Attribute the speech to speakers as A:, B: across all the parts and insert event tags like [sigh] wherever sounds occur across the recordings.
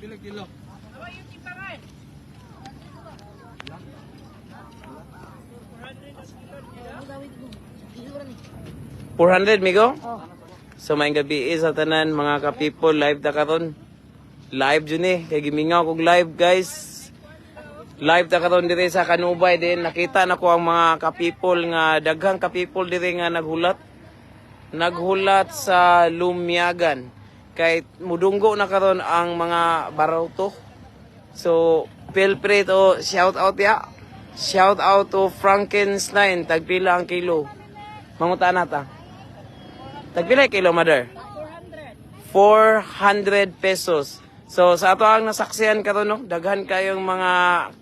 A: Pila kilo?
B: 400 migo? So may gabi sa tanan mga ka-people live ta karon. Live jud ni kay gimingaw kog live guys. Live ta karon diri sa Kanubay din nakita na ko ang mga ka-people nga daghang ka-people diri nga naghulat. Naghulat sa Lumiagan kay mudunggo na karon ang mga barawto. So feel free to shout out ya. Shout out to Frankenstein tagpila ang kilo. Manguta na ta. Tagpila kilo, mother? 400 pesos. So, sa ato ang nasaksihan karon no, daghan kayong mga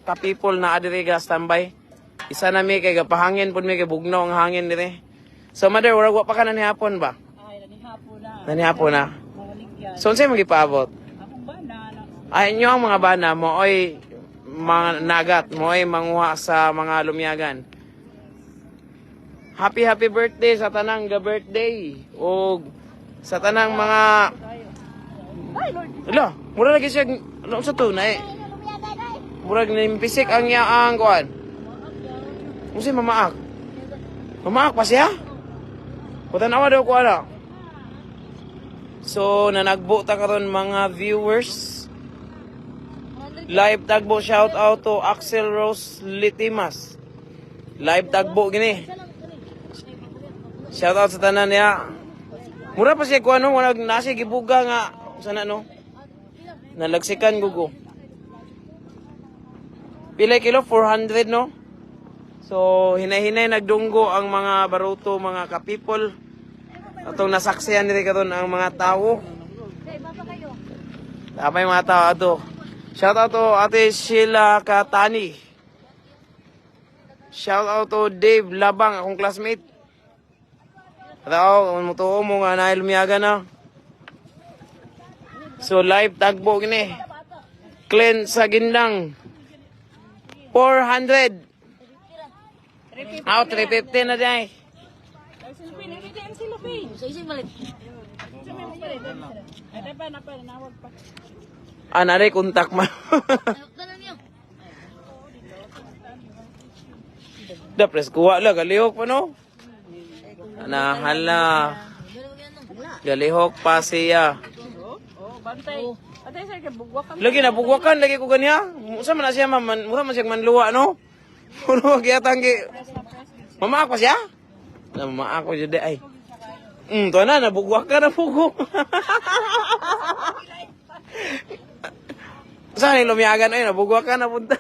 B: ka-people na adiri ga standby. Isa na mi kay gapahangin pud mi kay bugnaw ang hangin dire. So, mother, wala wa pa ka na ni hapon ba?
C: Ay, nanihapon na.
B: Nani hapon na. So, unsay magipaabot?
C: Akong
B: Ay, inyo ang mga bana mo oy mga nagat mo oy manguha sa mga lumiyagan. Happy happy birthday sa tanang ga birthday o sa tanang mga. Ala, mura lagi siya ano sa to na eh. Mura nimpisik ang yaang kuan. Musi mamaak. Mamaak pa siya? Putanawa daw ko ana. So, nanagbo ta karon mga viewers. Live tagbo shout out to Axel Rose Litimas. Live tagbo gini. Shout out sa tanan niya. Mura pa siya ko ano, wala nasi gibuga nga sana no. Nalagsikan gugo. Pila kilo 400 no. So hinay-hinay nagdunggo ang mga baruto, mga ka-people. Atong nasaksihan nila karon ang mga tao. Tama yung mga tao ato. Shout out to Ate Sheila Katani. Shout out to Dave Labang, akong classmate. Tao, kung mutuo mo nga na lumiyaga na. So live tagbo gini. Clean sa gindang. 400. Out 350 na dyan. Ah, naray kontak
D: niyo. [laughs]
B: da pres kuha la galihok pa no. Ana hala. Galihok pa siya. Lagi na bugwakan lagi ko ganiya. Musa man na siya man mura man siya manluwa no. Puno gyatang gi. Mama ako siya? Na mama ako jud ay. Mm, to na nabugwak ka na pugo. [laughs] Saan yung lumiyagan ay nabugwak ka na punta.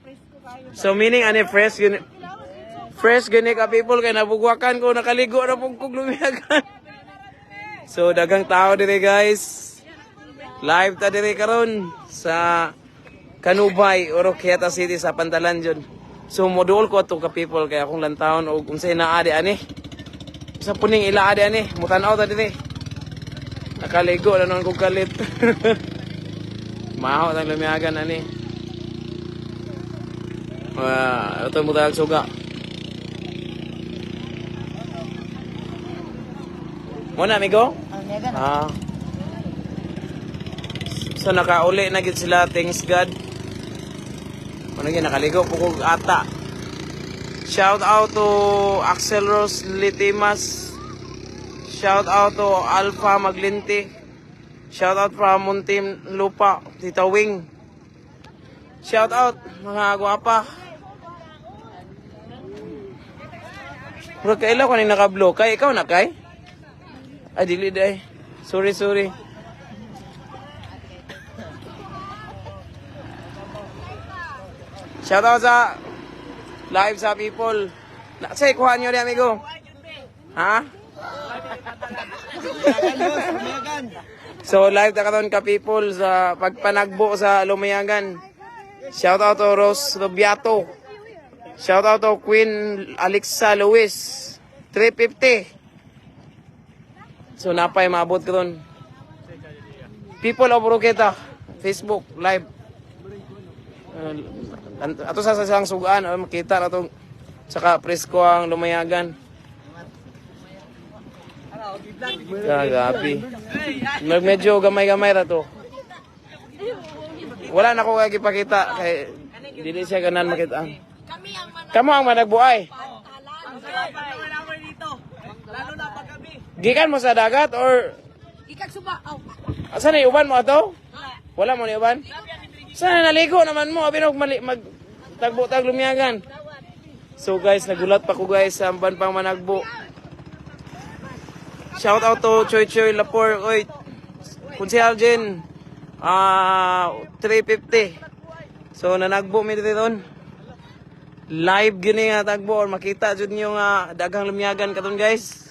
B: [laughs] so meaning ani fresh fresh gani ka people kay nabugwakan ko nakaligo na pug kog lumiyagan. so dagang tao dire guys. Live ta dire karon sa Kanubay, Oroquieta City sa Pantalan dyan. So modul ko to ka people kaya akong lantawon og unsay naa di ani. Sa puning ila adi ani, mutanaw ta dire. Nakaligo na noon kog kalit. [laughs] Mahaw tang lumiyagan ani. Wah, ito mo suga. Muna, amigo?
D: Na.
B: Ah. So nakauli na gid sila, thanks God. Ano gyud nakaligo po kog ata. Shout out to Axel Rose Litimas. Shout out to Alpha Maglinti. Shout out from Muntim Lupa, Tita Wing. Shout out mga gwapa. Mura kaila ko ning nakablo. Kay ikaw na kay? Ay, dili day. Sorry, sorry. Shout out sa live sa people. Na, say, kuha nyo rin, amigo. Ha? So, live ta karon ka people sa pagpanagbo sa Lumayagan. Shout out to Rose Robiato. Shout out to Queen Alexa Luis. 350. So napay maabot ko doon. People of Oroqueta, Facebook live. Uh, ato sa sasang sugaan, uh, makita na itong saka presko ang lumayagan. Kagabi. Nag medyo gamay-gamay ra to. Wala na ko kay ipakita kay dili siya ganan makita. Kamo ang managbuay. Gikan mo sa dagat or
C: Ikag suba. Aw.
B: asa na iuban mo ato? Wala mo ni uban? Sana naligo naman mo abi mali mag tagbo tag lumiyagan. So guys, nagulat pa ko guys sa ban pang managbo. Shout out to Choy Choy Lapor. Oy, Kunsihal Jen. Ah, 350. So nanagbo mi dito doon. Live gini nga tagbo or makita jud niyo nga daghang lumiyagan katon guys.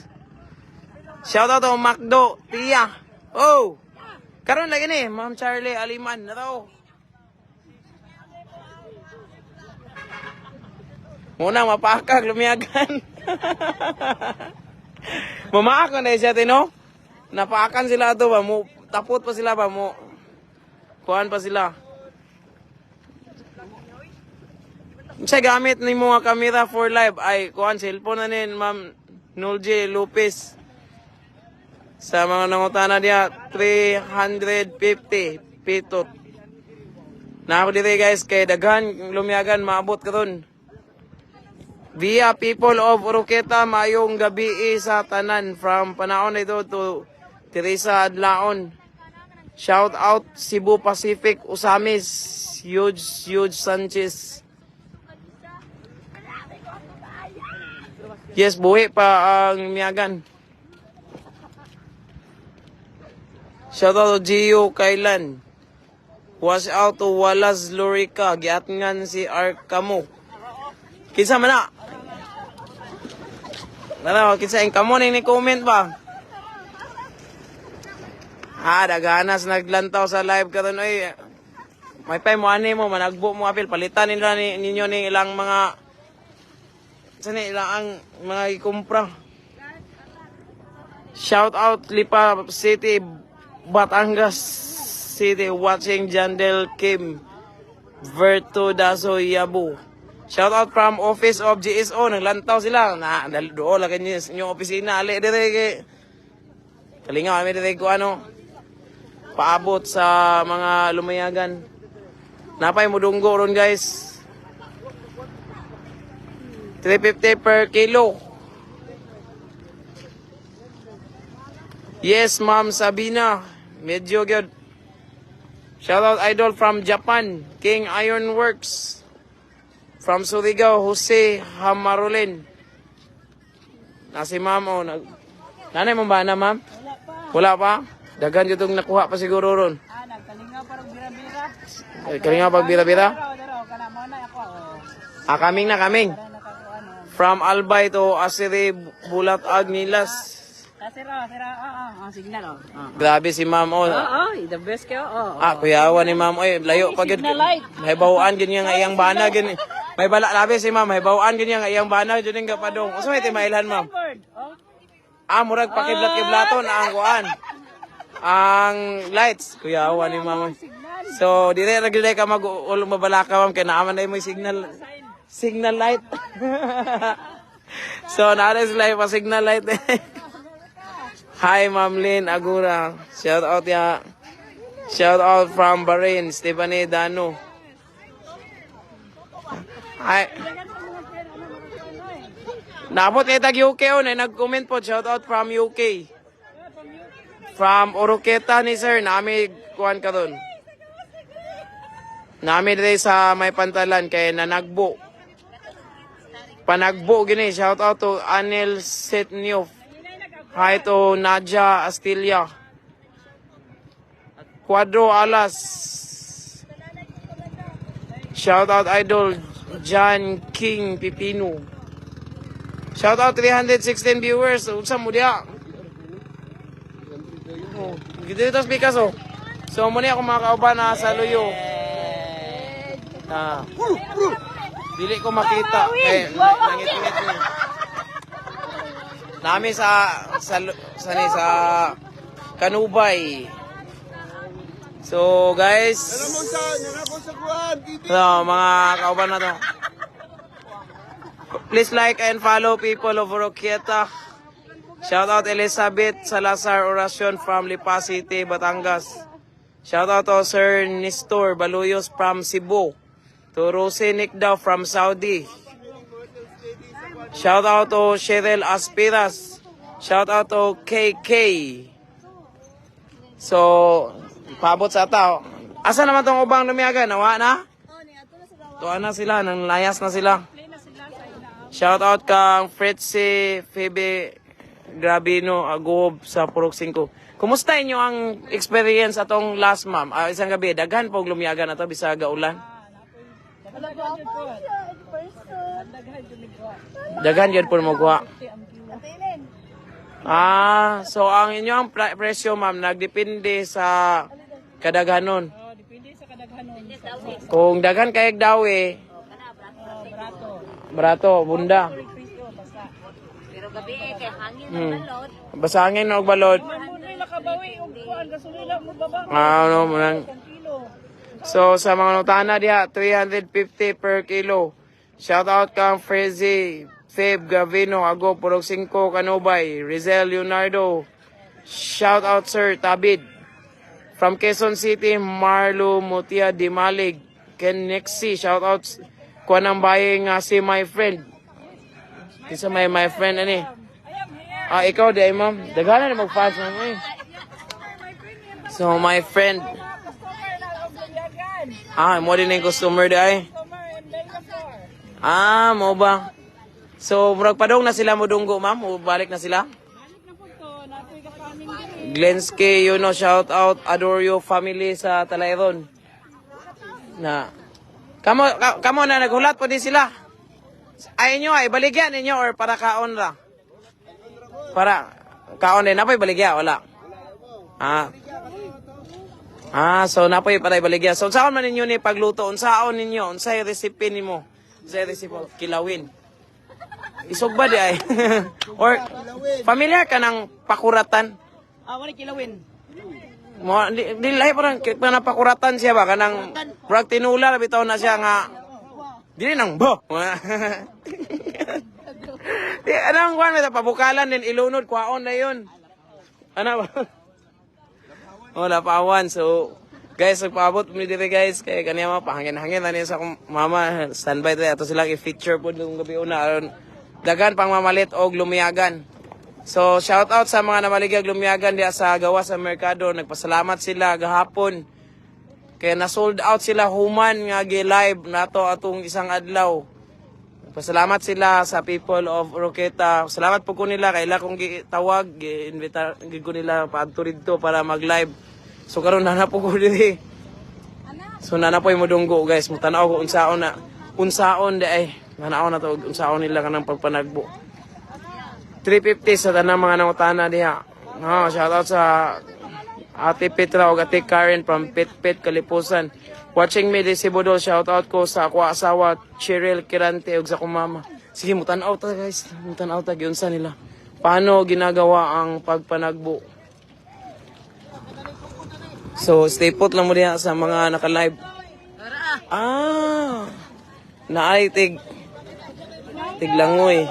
B: Shout out to Macdo, Tia. Oh. Karon lagi ni, Ma'am Charlie Aliman na to. Muna mapakag lumiyagan. [laughs] Mamaak na siya tino. Napaakan sila to ba mo tapot pa sila ba mo. Kuan pa sila. Sa gamit ni mga camera for live ay kuan cellphone na nin Ma'am Nulje Lopez. Sa mga nangutana diya 350 pitot. Na ako dito guys kay daghan lumiyagan maabot karon. Via people of Oroqueta mayong gabi sa tanan from panahon ito to Teresa Adlaon. Shout out Cebu Pacific Usamis, huge huge Sanchez. Yes, buhi pa ang miyagan. Shout out to Gio Kailan. Was out to Walas Lorica. Giatngan si Arkamo. Kinsa man na? Ano, kinsa yung kamo ni comment ba? Ah, daganas naglantaw sa live ka doon. Ay, may pay mo ani mo, managbo mo apil. Palitan nila ni, ninyo ni ilang mga saan ilang ang mga ikumpra. Shout out Lipa City, Batangas City, watching Jandel Kim, Verto Daso Yabu. Shout out from Office of GSO, naglantaw sila. Na, doon kanyo sa inyong opisina. Ali, dire kay... Kalinga kami dire ko ano, paabot sa mga lumayagan. Napay mo dunggo ron guys. 350 per kilo. Yes, Ma'am Sabina. Medyo good. Shoutout idol from Japan, King Ironworks. From Surigao, Jose Hamarulin. Na si Ma'am, oh. Nag... Nanay mo ba na, Ma'am? Wala pa? Dagan yung nakuha pa siguro ron.
C: Ah, nagkalinga parang bira-bira.
B: Kalinga pag bira-bira?
C: Oh.
B: Ah, kaming na kaming. From Albay to Asiri, Bulat Agnilas.
C: Kasi ra, sira. Ah, ah, ah, signal oh. Ah.
B: Grabe si Ma'am, oh.
C: Oh, oh, the best kayo. Oh.
B: Ah, kuyawa ni ma'am. Oy, layo pa gid. May bawaan gid nga iyang bana gid. May bala labi si ma'am, may bawaan gid nga iyang bana jud nga padong. Usa may timailhan ma'am. Ah, murag pakiblat-kiblaton ang kuan. Ang lights, kuyawa ni ma'am. So, dire ra gid ka mag mabalaka ma'am kay naaman na mo signal signal light. [laughs] so, naara sila pa signal light. [laughs] Hi, Ma'am Lynn Agura. Shout out ya. Shout out from Bahrain, Stephanie Dano. Hi. Napot kay tag UK on, eh, nag-comment po. Shout out from UK. From Oroqueta ni sir, nami kuhan ka doon. Nami dito sa may pantalan kay nanagbo. Panagbo gini, shout out to Anil Setnyov. Hi to Nadia Astilla. Cuadro Alas. Shout out idol John King Pipino. Shout out 316 viewers. Unsa mo diya? Oh, dito tas bikas oh. So mo niya ako mga kauban na sa luyo. Ah. Dili ko makita. Eh, nangit-ngit. Nami sa sa sa, ni, sa Kanubay. So guys, so, mga kauban na to. Please like and follow people of Roquieta. Shout out Elizabeth Salazar Oracion from Lipa City, Batangas. Shout out to Sir Nestor Baluyos from Cebu. To Rose Nikdaw from Saudi. Shout out to Cheryl Aspiras. Shout out to KK. So, paabot sa tao. Asa naman tong ubang lumiyagan? Nawa na? Tuwa na sila, nang layas na sila. Shout out kang Fritzy Phoebe Grabino Agob sa Purok 5. Kumusta inyo ang experience atong last ma'am? Ah, isang gabi, daghan pog lumiyagan na to bisaga ulan. Daghan yun po mo kuha. Ah, so ang inyong pre- presyo ma'am nagdepende sa kadaghanon.
C: Oh, depende sa kadaghanon.
B: Kung daghan kayag dawi,
C: Oh, barato.
B: barato, bunda.
C: Basta.
D: Pero gabi kay hangin
B: Hmm.
D: na balot.
B: Og
C: may nakabawi og kuan gasolina mo baba.
B: Ah, ano mo nang. So sa mga nutana diha 350 per kilo. Shout out kang Frezi, Feb Gavino, Ago Purok 5 Kanubay, Rizel Leonardo. Shout out Sir Tabid. From Quezon City, Marlo Mutia Dimalig. Ken Nexi, shout out kuha ng baye nga si my friend. Isa may my friend ani. Ah, ikaw di ma'am. Daghanan na mag-fast ma'am eh. So my friend,
C: Customer na og bulyagan.
B: Ah, mo din yung customer di ay. Ah, mo ba? So, murag padong na sila mo dunggo, ma'am? O balik na sila? Glenske, you know, shout out, adore you family sa Talayron. Na, kamo, ka, kamo na naghulat po din sila. Ay nyo ay, baligyan ninyo or para kaon ra? Para, kaon din, napoy baligya, wala. Ah. Ah, so napoy para baligya. So, saan man ninyo ni pagluto? Unsaon ninyo? Unsay recipe nimo? Unsay recipe? Kilawin. Isog ba di ay? [laughs] or, familiar ka ng pakuratan?
C: Ah, wala kilawin.
B: Mo di, di lahi parang parang pakuratan siya ba kanang brag tinula bitaw na siya nga dili nang bo. [laughs] di anong kwan pabukalan din ilunod kwaon na yun. Ano ba? Wala pa awan. So, guys, nagpaabot mo dito guys. Kaya kaniya mga pahangin-hangin na niya sa akong mama. Standby tayo. Ito silang i-feature po nung gabi una. Aron, dagan pang mamalit o lumiyagan. So, shout out sa mga namaligag lumiyagan diya sa gawa sa merkado. Nagpasalamat sila gahapon. Kaya na-sold out sila human nga gi-live nato atong isang adlaw. Pasalamat sila sa people of Roqueta. Salamat po ko nila kay ila kong gitawag, gi-invita gi ko nila paadto dito para mag-live. So karon na na po ko diri. So na na po mo dunggo guys, mo tanaw ko unsaon na unsaon di ay nanaw na to unsaon nila kanang pagpanagbo. 350 sa tanang mga nangutana diha. No, shout out sa Ate Petra o Ate Karen from Pit Pit Kalipusan. Watching me di si Budol, shout out ko sa ako asawa Cheryl Kirante ug sa akong mama. Sige, mutan-out ta guys. Mutan-out ta giunsa nila. Paano ginagawa ang pagpanagbo? So, stay put lang mo diha sa mga naka-live. Ah! Naay tig tiglangoy.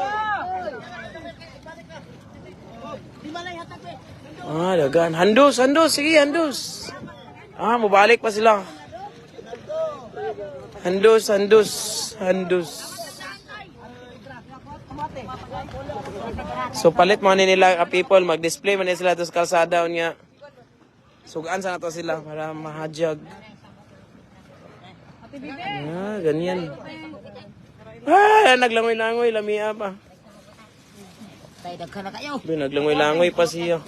B: Ah, dagan. Handos, handos. Sige, handos. Ah, mabalik pa sila. Handos, handos, handos. So palit mo ni nila ka people, mag-display man sila to sa kalsada niya. Sugaan sa nato sila para mahajag. Ah, ganyan. Ah, naglangoy-langoy, lamia pa.
D: Tayo daghan na kayo.
B: Naglangoy-langoy pa siya.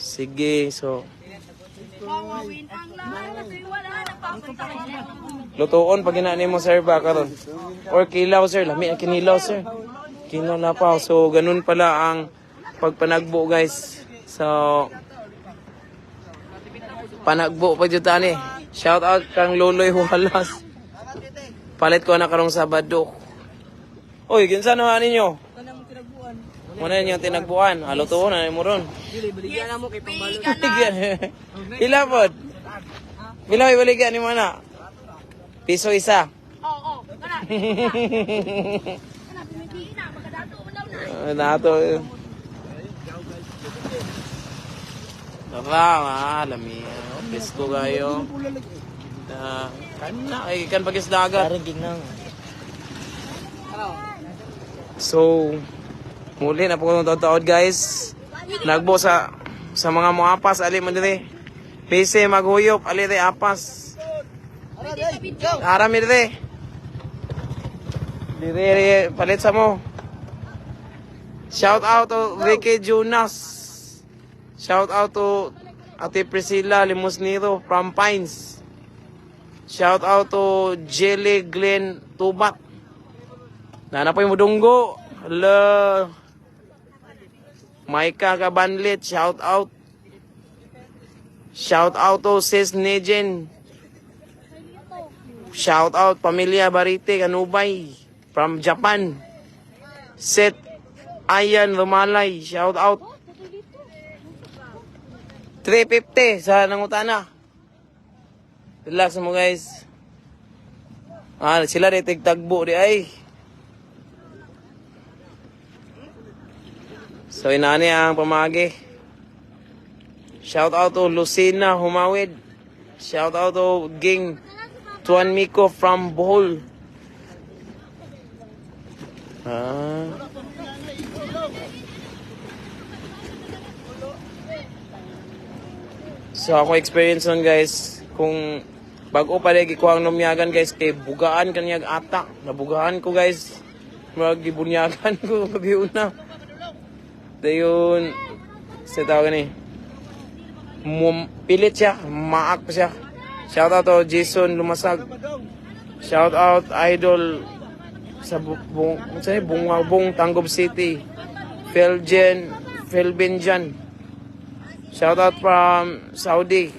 B: Sige, so.
C: Pangawin ang lahat wala pa.
B: Lutuon pag ginani mo sir ba karon. Or kilaw sir, lami ang kinilaw sir. Kilaw na pa. So ganun pala ang pagpanagbo guys. So panagbo pa jud tani. Shout out kang Loloy Walas. Palit ko na karong Sabado. Uy, kinsa na ninyo? Muna ninyo tinagbuan. To na mo ron. [laughs] Baligyan. Pila pod? Pila may baligyan ni mana? Piso isa.
C: Oo, oo. Kana. Kana, pumipili na. Magkadato, malaw na.
B: Nato. Baka, ah, lami. Presko kayo. Ah, kan na, ay kan pagis dagat. So, muli na po kung taod guys. Nagbo sa sa mga muapas ali man dire. Pise maghuyop ali dire apas. Ara mi dire. Dire palit sa mo. Shout out to Ricky Jonas. Shout out to Ate Priscilla Limosniro from Pines. Shout out to Jelly Glenn Tubat. Nana po yung mudunggo. Hello. Maika Kabanlit, shout out. Shout out to Sis Nejen. Shout out Pamilya Barite Kanubay from Japan. Seth Ayan Lumalay, shout out. 350 sa nangutana. Relax mo guys. Ah, sila rin tigtagbo di ay. So inani ang pamagi. Shout out to Lucina Humawid. Shout out to Ging Tuan Miko from Bohol. Ah. So ako experience nun guys, kung bago pa rin ko ang numyagan guys, kay bugaan kanyag ata. Nabugaan ko guys. Magibunyagan [laughs] ko gabi una. Dayon, sa tawag ni. Mum, pilit siya, maak pa siya. Shout out to Jason Lumasag. Shout out idol sa bu- bung, sa bungabong Tangob City. Felgen, Felbenjan. Shout out from Saudi.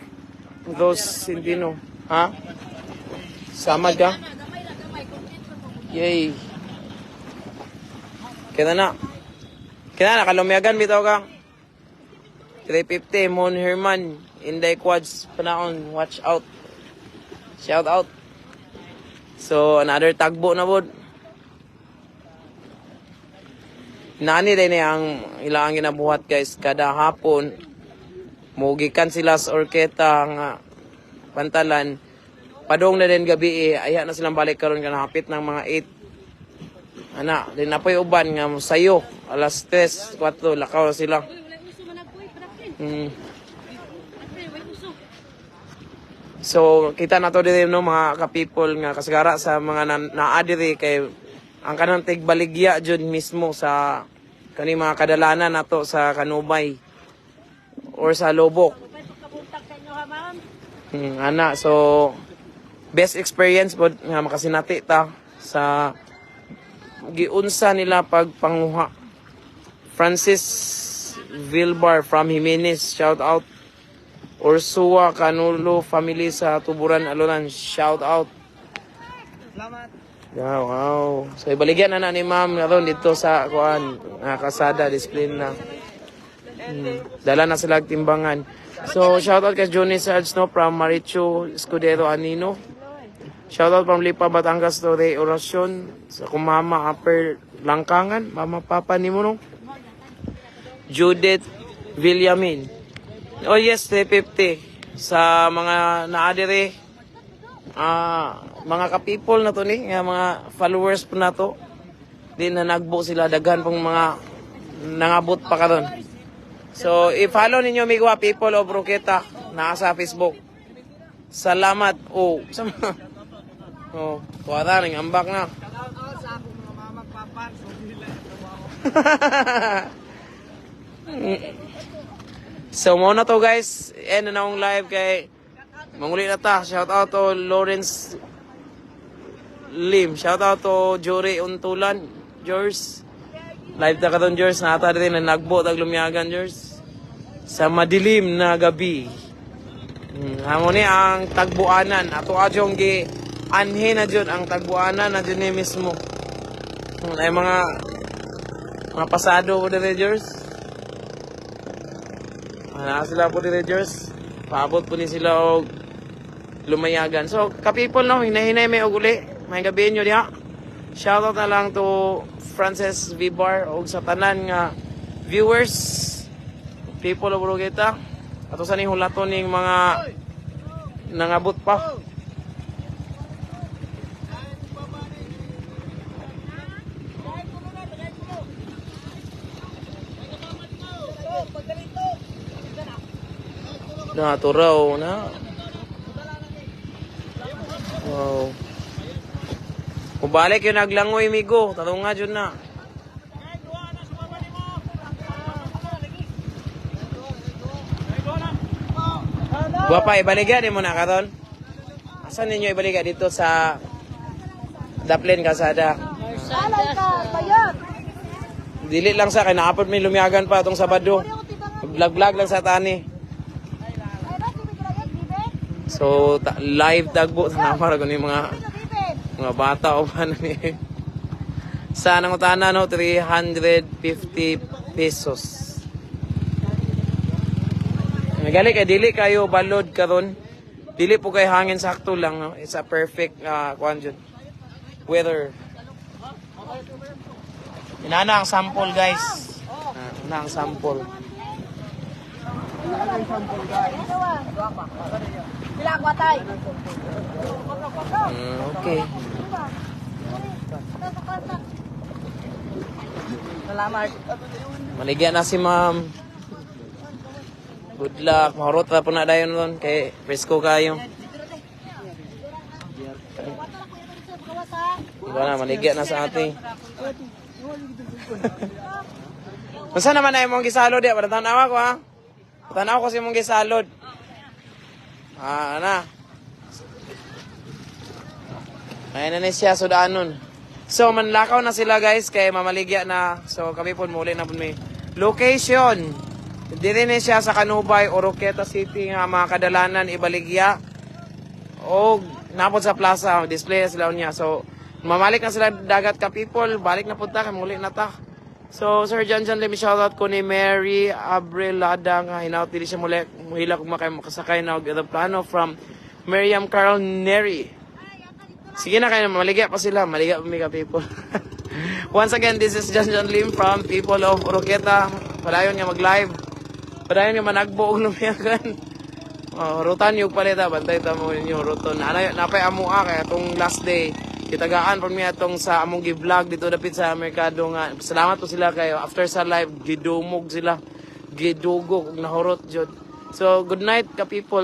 B: Those Sintino. Ha? Samad ka? Yay. Kita na. Kita na, kalumiyagan bitaw ka. 350, Mon Herman. Inday Quads, panahon. Watch out. Shout out. So, another tagbo na bod. Nani din ang ilang ginabuhat guys kada hapon. Mugikan sila sa orketa nga pantalan. Padong na din gabi eh. Aya na silang balik karon ka hapit ng mga 8. Ana, din na po'y uban nga sayo. Alas 3, 4, lakaw na sila. Mm. So, kita na to din no, mga ka-people nga kasagara sa mga na, naadiri kay ang kanang tigbaligya jud mismo sa kani mga kadalanan nato sa Kanubay or sa Lobok. Hmm, ana, so best experience pod nga makasinati ta sa giunsa nila pagpanguha. Francis Vilbar from Jimenez, shout out. Ursua Canulo family sa Tuburan Alunan, shout out.
A: Salamat.
B: Wow, wow. So ibaligyan na na ni ma'am nga ron dito sa kuan nga kasada discipline na. Hmm. Dala na sila timbangan. So shout out kay Johnny Sarge no from Maricho Escudero Anino. Shout out from Lipa Batangas to Ray Oracion sa kumama Upper Langkangan, mama papa ni mo no. Judith Villamin. Oh yes, 350 sa mga naadire ah mga ka-people na to ni, nga mga followers po na to. Di na nagbo sila, daghan pong mga nangabot pa karon. So, i-follow ninyo Migwa People of Roqueta na sa Facebook. Salamat. Oh, sa mga... Oh, tuwara ring ambak na.
A: Shout out sa akong mga mamang papan. [laughs] So, nila
B: so, mo na to guys. End na akong live kay Manguli na ta. Shout out to Lawrence Lim. Shout out to Jory Untulan. George. Live ta ka doon, George. Nata rin na nagbo tag lumiyagan, George. Sa madilim na gabi. Hmm, amo ni ang tagbuanan. Ato adyong gi anhe na dyan ang tagbuanan na dyan ni mismo. Ay mga mga pasado po dire Jers. Ana sila po dire. Paabot po ni sila og lumayagan. So, ka-people no, hinahinay may og uli. May gabi nyo diha. Shoutout na lang to Frances Vibar og sa tanan nga viewers people of Rugeta. Ato sa ning hulaton ning mga nangabot pa. Naturaw na. Wow. Kubalik yung naglangoy, migo. Tatong nga dyan na. Guwapa, ibaliga din mo na karon. Asan ninyo ibaliga dito sa Daplin Kasada? Dili lang sa kay naapod may lumiyagan pa itong Sabado. Vlog-vlog lang sa tani.
C: Ay, ba, sige ka lang, bibe?
B: So, ta- live tagbo sa [laughs] namara ko ni mga mga bata o na ni. Sa nang utana no 350 pesos. Nagali kay dili kayo balod karon. Dili po kay hangin sakto lang no. It's a perfect uh. Weather. Inana ang sample guys. Ah, Ina ang sample.
C: Ako atay.
B: Mm, okay.
C: Salamat.
B: Maligyan na si ma'am. Good luck. Mahurot na po na dayon ron. Kay presko kayo. Iba na, maligyan na sa ate. Masa naman na yung mong gisalod ya? Para tanawa ko ha? Tanawa ko si mong gisalod. Ah, na. Ayan na ni siya, sudanon. So, manlakaw na sila guys, kay mamaligya na. So, kami po muli na po may location. Dili ni siya sa Kanubay, Oroqueta City nga mga kadalanan ibaligya. O napod sa plaza, display na sila niya. So, mamalik na sila dagat ka people, balik na punta, muli na ta. So, Sir John John, let me shout out ko ni Mary Abril Lada nga hinaut dili siya muli. Muhila kung makay makasakay na og plano from Miriam Carl Neri. Sige na kayo, maligya pa sila. Maligya pa mga people. [laughs] Once again, this is John John Lim from People of Oroqueta. Padayon nga mag-live. Padayon nga managbo og lumiyagan. [laughs] Oh, rutan yung palita, bantay ta mo ninyo ruton. Napay amua kay atong last day. Kitagaan pa miya atong sa among gi-vlog dito dapit sa merkado nga. Salamat po sila kayo. After sa live, gidumog sila. Gidugog og nahurot jud. So, good night ka people.